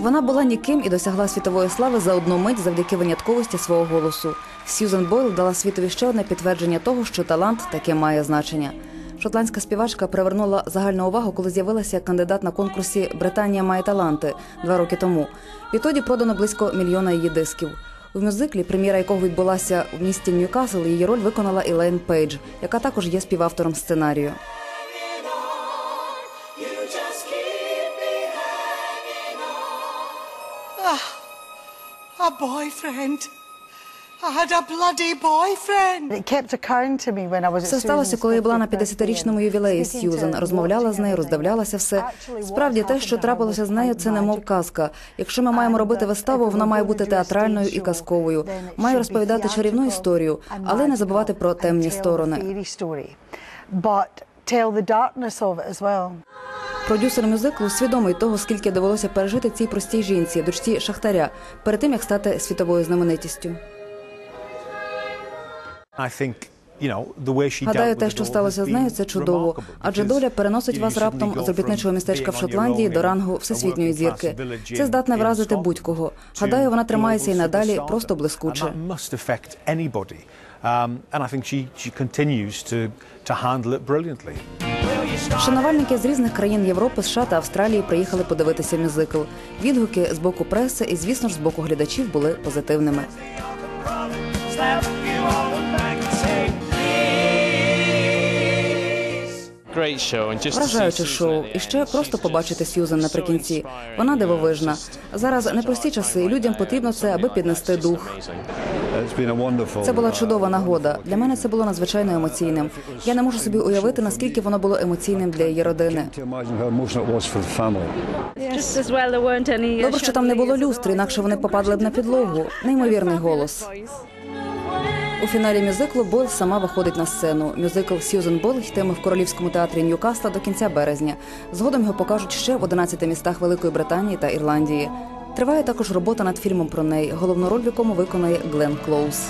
Вона була ніким і досягла світової слави за одну мить завдяки винятковості свого голосу. Сьюзен Бойл дала світові ще одне підтвердження того, що талант таке має значення. Шотландська співачка привернула загальну увагу, коли з'явилася як кандидат на конкурсі Британія має таланти два роки тому. Відтоді продано близько мільйона її дисків. У мюзиклі, прем'єра якого відбулася в місті Ньюкасл, її роль виконала Елейн Пейдж, яка також є співавтором сценарію. A boyfriend. I had a bloody boyfriend. It kept occurring to me when I was Все сталося, коли я була на 50th birthday 50-річному ювілеї Сьюзен. Розмовляла з нею, роздивлялася все. Справді, те, що трапилося з нею, це немов казка. Якщо ми маємо робити виставу, вона має бути a театральною і казковою. Має be розповідати чарівну історію, але не забувати про темні сторони. But tell the darkness of it as well. Продюсер мюзиклу свідомий того, скільки довелося пережити цій простій жінці, дочці Шахтаря, перед тим як стати світовою знаменитістю. Гадаю, те, що сталося з нею, це чудово. Адже доля переносить вас раптом з робітничого містечка в Шотландії до рангу всесвітньої зірки. Це здатне вразити будь-кого. Гадаю, вона тримається і надалі просто блискуче. Um, to handle it brilliantly. Шанувальники з різних країн Європи, США та Австралії приїхали подивитися мюзикл. Відгуки з боку преси і, звісно ж, з боку глядачів були позитивними. Вражаюче шоу. І ще просто побачити Сьюзен наприкінці. Вона дивовижна. Зараз непрості часи, людям потрібно це, аби піднести дух. Це була чудова нагода. Для мене це було надзвичайно емоційним. Я не можу собі уявити, наскільки воно було емоційним для її родини. Добре, що там не було люстри, інакше вони попадали б на підлогу. Неймовірний голос. У фіналі мюзиклу Бойл сама виходить на сцену. Мюзикл Сьюзен Бойл йтиме в королівському театрі Ньюкасла до кінця березня. Згодом його покажуть ще в 11 містах Великої Британії та Ірландії. Триває також робота над фільмом про неї, головну роль в якому виконає Глен Клоуз.